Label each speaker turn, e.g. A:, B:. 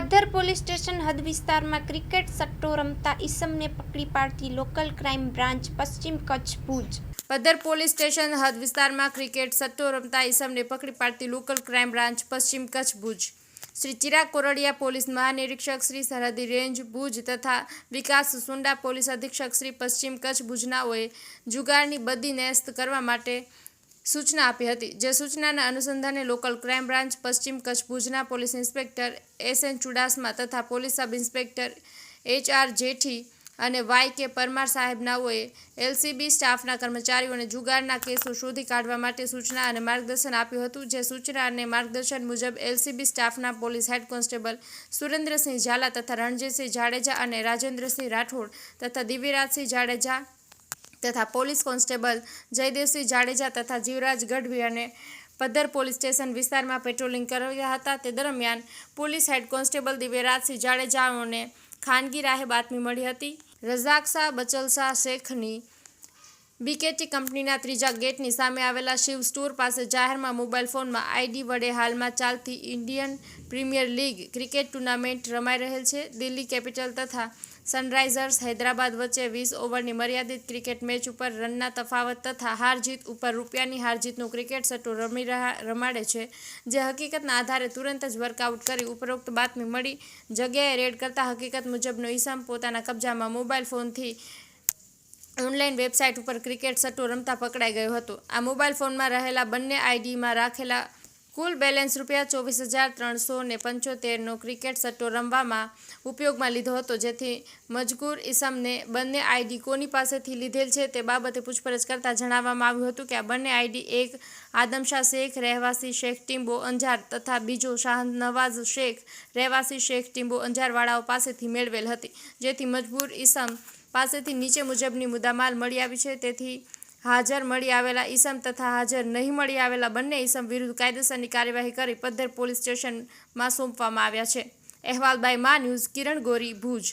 A: Paddhar police station હદ વિસ્તારમાં cricket સટ્ટો રમતા ઈસમને પકડી પાડતી લોકલ ક્રાઇમ બ્રાન્ચ પશ્ચિમ કચ્છ ભુજ.
B: પદ્ધર પોલીસ સ્ટેશન હદ વિસ્તારમાં ક્રિકેટ સટ્ટો રમતા ઈસમને પકડી પાડતી લોકલ ક્રાઇમ બ્રાન્ચ પશ્ચિમ કચ્છ ભુજ. શ્રી ચિરાગ કોરડિયા પોલીસ મહાનિરીક્ષક શ્રી સરહદી રેન્જ ભુજ તથા વિકાસ સુંડા પોલીસ અધિક્ષક શ્રી પશ્ચિમ કચ્છ ભુજનાઓએ જુગારની બદી નેસ્ત કરવા માટે સૂચના આપી હતી. જે સૂચનાના અનુસંધાને લોકલ ક્રાઇમ બ્રાન્ચ, પશ્ચિમ કચ્છ, ભુજના police inspector S N Chudasama તથા police sub inspector H R Jethi અને વાય કે પરમાર સાહેબનાઓએ એલસીબી સ્ટાફના કર્મચારીઓને જુગારના કેસો શોધી કાઢવા માટે સૂચના અને માર્ગદર્શન આપ્યું હતું. જે સૂચના અને માર્ગદર્શન મુજબ એલસીબી સ્ટાફના police head constable Surendrasinh Zala તથા રણજીતસિંહ જાડેજા અને રાજેન્દ્રસિંહ રાઠોડ તથા દિવ્યરાજસિંહ જાડેજા તથા પોલીસ કોન્સ્ટેબલ જયદેવસિંહ જાડેજા તથા જીવરાજ ગઢવી અને પદ્ધર પોલીસ સ્ટેશન વિસ્તારમાં પેટ્રોલિંગ કર્યા હતા. તે દરમિયાન પોલીસ હેડ કોન્સ્ટેબલ દિવ્યરાજસિંહ જાડેજાઓને ખાનગી રાહે બાતમી મળી હતી. રઝાક શાહ, બચલ શાહ શેખની બીકેટી કંપનીના ત્રીજા ગેટની સામે આવેલા શિવ સ્ટોર પાસે જાહેરમાં મોબાઈલ ફોનમાં આઈડી વડે હાલમાં ચાલતી Indian Premier League cricket tournament રમાઈ રહેલ છે. દિલ્હી કેપિટલ તથા સનરાઇઝર્સ હૈદરાબાદ વચ્ચે વીસ ઓવરની મર્યાદિત ક્રિકેટ મેચ ઉપર રનના તફાવત તથા હાર જીત ઉપર રૂપિયાની હાર જીતનું ક્રિકેટ સટ્ટો રમી રમાડે છે. જે હકીકતના આધારે તુરંત જ વર્કઆઉટ કરી ઉપરોક્ત બાતમી મળી જગ્યાએ રેડ કરતા હકીકત મુજબનો ઈસામ પોતાના કબજામાં મોબાઈલ ફોનથી ઓનલાઈન વેબસાઇટ ઉપર ક્રિકેટ સટ્ટો રમતા પકડાઈ ગયો હતો. આ મોબાઈલ ફોનમાં રહેલા બંને આઈડીમાં રાખેલા કુલ બેલેન્સ રૂપિયા ચોવીસ હજાર ત્રણસો ને પંચોતેરનો ક્રિકેટ સટ્ટો રમવામાં ઉપયોગમાં લીધો હતો. જેથી મજગૂર ઇસમને બંને આઈડી કોની પાસેથી લીધેલ છે તે બાબતે પૂછપરછ કરતાં જણાવવામાં આવ્યું હતું કે આ બંને આઈડી એક આદમશાહ શેખ, રહેવાસી શેખ ટીમ્બો અંજાર તથા બીજો શાહનવાઝ શેખ, રહેવાસી શેખ ટીમ્બો અંજારવાળાઓ પાસેથી મેળવેલ હતી. જેથી મજબૂર ઇસમ પાસેથી નીચે મુજબની મુદ્દામાલ મળી આવી છે. તેથી હાજર મળી આવેલા ઈસમ તથા હાજર નહીં મળી આવેલા બંને ઈસમ વિરુદ્ધ કાયદેસરની કાર્યવાહી કરી પદ્ધર પોલીસ સ્ટેશનમાં સોંપવામાં આવ્યા છે. અહેવાલ બાય મા ન્યૂઝ કિરણ ગોરી ભુજ.